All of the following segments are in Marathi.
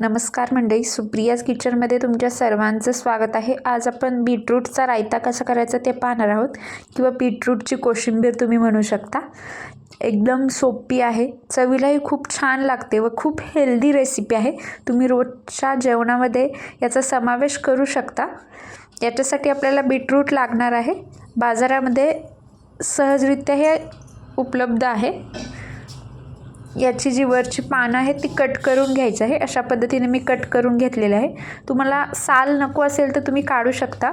नमस्कार मंडळी सुप्रियाज किचनमध्ये तुमच्या सर्वांचं स्वागत आहे. आज आपण बीटरूटचा रायता कसा करायचा ते पाहणार आहोत किंवा बीटरूटची कोशिंबीर तुम्ही म्हणू शकता. एकदम सोपी आहे. चवीलाही खूप छान लागते व खूप हेल्दी रेसिपी आहे. तुम्ही रोजच्या जेवणामध्ये याचा समावेश करू शकता. याच्यासाठी आपल्याला बीटरूट लागणार आहे. बाजारामध्ये सहजरित्या हे उपलब्ध आहे. याची जी वरची पानं आहेत ती कट करून घ्यायची आहे. अशा पद्धतीने मी कट करून घेतलेलं आहे. तुम्हाला साल नको असेल तर तुम्ही काढू शकता.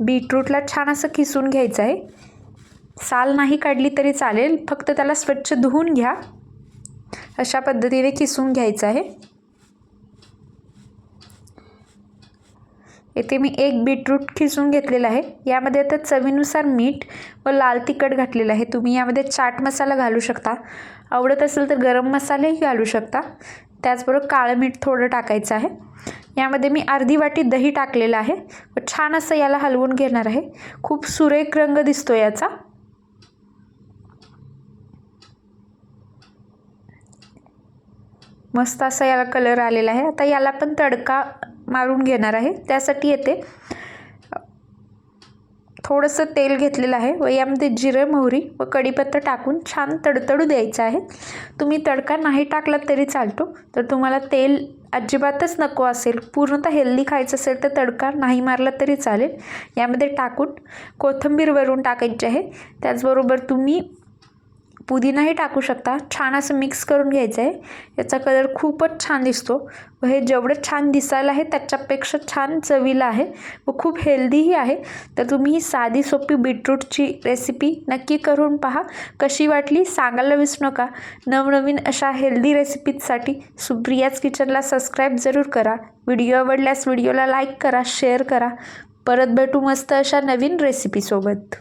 बीटरूटला छान असं खिसून घ्यायचं आहे. साल नाही काढली तरी चालेल. फक्त त्याला स्वच्छ धुवून घ्या. अशा पद्धतीने किसून घ्यायचं आहे. येथे मी एक बीटरूट खिसून घेतलेला आहे. यामध्ये आता चवीनुसार मीठ व लाल तिखट घातलेलं आहे. तुम्ही यामध्ये चाट मसाला घालू शकता. आवडत असेल तर गरम मसालेही घालू शकता. त्याचबरोबर काळं मीठ थोडं टाकायचं आहे. यामध्ये मी अर्धी वाटी दही टाकलेलं आहे व छान असं याला हलवून घेणार आहे. खूप सुरेख रंग दिसतो याचा. मस्त असा याला कलर आलेला आहे. आता याला पण तडका मारून घेणार आहे. त्यासाठी येते. थोडंसं तेल घेतलेलं आहे व यामध्ये जिरं मोहरी व कढीपत्ता टाकून छान तडतडू द्यायचं आहे. तुम्ही तडका नाही टाकला तरी चालतो. तर तुम्हाला तेल अजिबातच नको असेल पूर्णतः हेल्दी खायचं असेल तर तडका नाही मारला तरी चालेल. यामध्ये टाकून कोथिंबीर वरून टाकायची आहे. त्याचबरोबर तुम्ही पुदिनाही टाकू शकता. छान असं मिक्स करून घ्यायचं आहे याचा कलर खूपच छान दिसतो. व हे जेवढं छान दिसायला आहे त्याच्यापेक्षा छान चवीला आहे. व खूप हेल्दीही आहे. तर तुम्ही ही साधी सोपी बीटरूटची रेसिपी नक्की करून पहा. कशी वाटली सांगायला विसरू नका. नवनवीन अशा हेल्दी रेसिपीजसाठी सुप्रियाज किचनला सबस्क्राईब जरूर करा. व्हिडिओ आवडल्यास व्हिडिओला लाईक करा शेअर करा. परत भेटू मस्त अशा नवीन रेसिपीसोबत